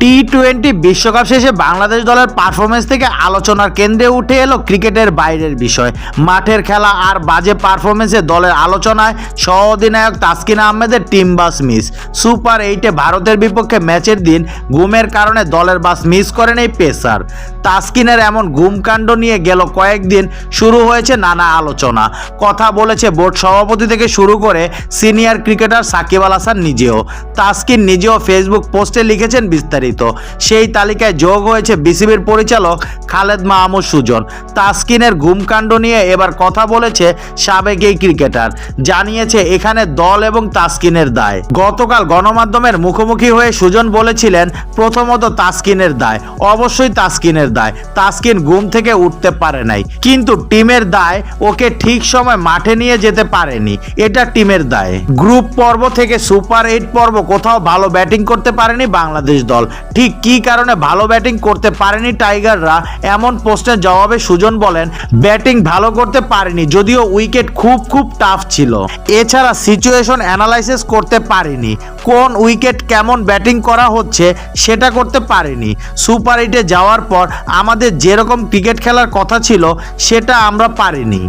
T twenty বিশ্বকাপ শেষে বাংলাদেশ দলের পারফরমেন্স থেকে আলোচনার কেন্দ্রে উঠে এলো ক্রিকেটের বাইরের বিষয়। মাঠের খেলা আর বাজে পারফরমেন্সে দলের আলোচনায় সহ অধিনায়ক তাসকিন আহমেদের টিম বাস মিস সুপার এইটে ভারতের বিপক্ষে ম্যাচের দিন ঘুমের কারণে দলের বাস মিস করেন এই পেসার। তাসকিনের এমন ঘুমকাণ্ড নিয়ে গেল কয়েকদিন শুরু হয়েছে নানা আলোচনা। কথা বলেছে বোর্ড সভাপতি থেকে শুরু করে সিনিয়র ক্রিকেটার সাকিব আল হাসান নিজেও। তাসকিন নিজেও ফেসবুক পোস্টে লিখেছেন বিস্তারিত। সেই তালিকায় যোগ হয়েছে বিসিবির পরিচালক খালেদ মাহমুদ সুজন। তাসকিনের ঘুমকাণ্ড নিয়ে এবার কথা বলেছে সাবেক এই ক্রিকেটার। জানিয়েছে এখানে দল এবং তাসকিনের দায়। গতকাল গণমাধ্যমের মুখোমুখি হয়ে সুজন বলেছিলেন, প্রথমত তাসকিনের দায়। অবশ্যই তাসকিনের দায়। তাসকিন ঘুম থেকে উঠতে পারে নাই। কিন্তু টিমের দায় ওকে ঠিক সময় মাঠে নিয়ে যেতে পারেনি। এটা টিমের দায়। গ্রুপ পর্ব থেকে সুপার এইট পর্ব কোথাও ভালো ব্যাটিং করতে পারেনি বাংলাদেশ দল। ঠিক কী কারণে ভালো ব্যাটিং করতে পারেনি টাইগাররা? এমন প্রশ্নের জবাবে সুজন বলেন, ব্যাটিং ভালো করতে পারেনি, যদিও উইকেট খুব খুব টাফ ছিল। এছাড়া সিচুয়েশন অ্যানালাইসিস করতে পারিনি। কোন উইকেট কেমন ব্যাটিং করা হচ্ছে সেটা করতে পারিনি। সুপার এইটে যাওয়ার পর আমাদের যেরকম ক্রিকেট খেলার কথা ছিল, সেটা আমরা পারিনি।